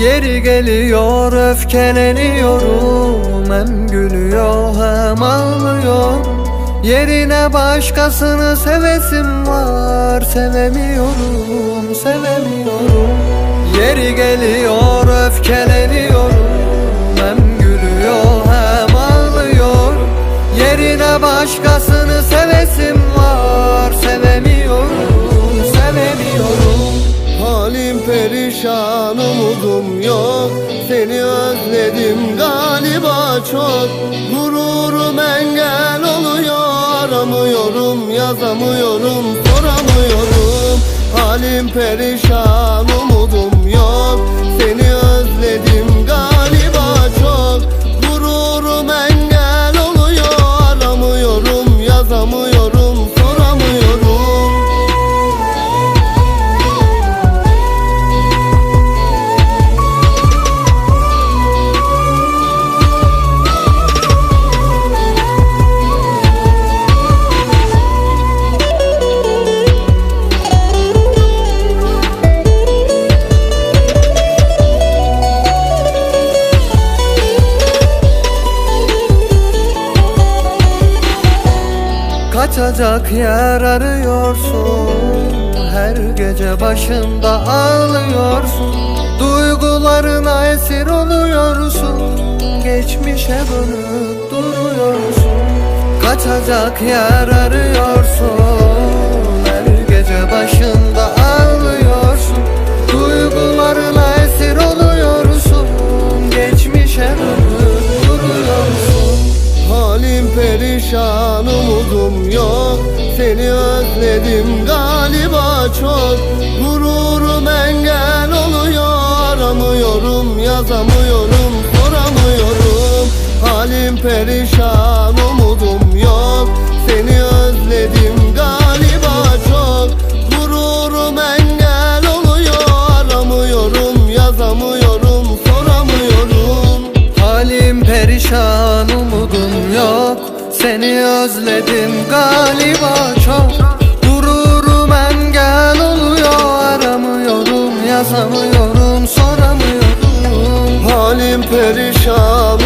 Yeri geliyor öfkeleniyorum. Hem gülüyor hem ağlıyor. Yerine başkasını sevesim var. Sevemiyorum, sevemiyorum. Yeri geliyor öfkeleniyorum. Hem gülüyor hem ağlıyor. Yerine başkasını sevesim var. Sevemiyorum, sevemiyorum. Halim perişan umudum yok. Seni özledim galiba çok. Gururum engel oluyor. Aramıyorum yazamıyorum soramıyorum. Halim perişan Kaçacak yer arıyorsun. Her gece başında ağlıyorsun. Duygularına esir oluyorsun. Geçmişe dönüp duruyorsun. Kaçacak yer arıyorsun. Her gece başında umudum yok Seni özledim galiba çok. Gururum engel oluyor Aramıyorum yazamıyorum soramıyorum. Halim perişan umudum yok Seni Seni özledim galiba çok. Gururum engel oluyor Aramıyorum yazamıyorum soramıyorum. Halim perişan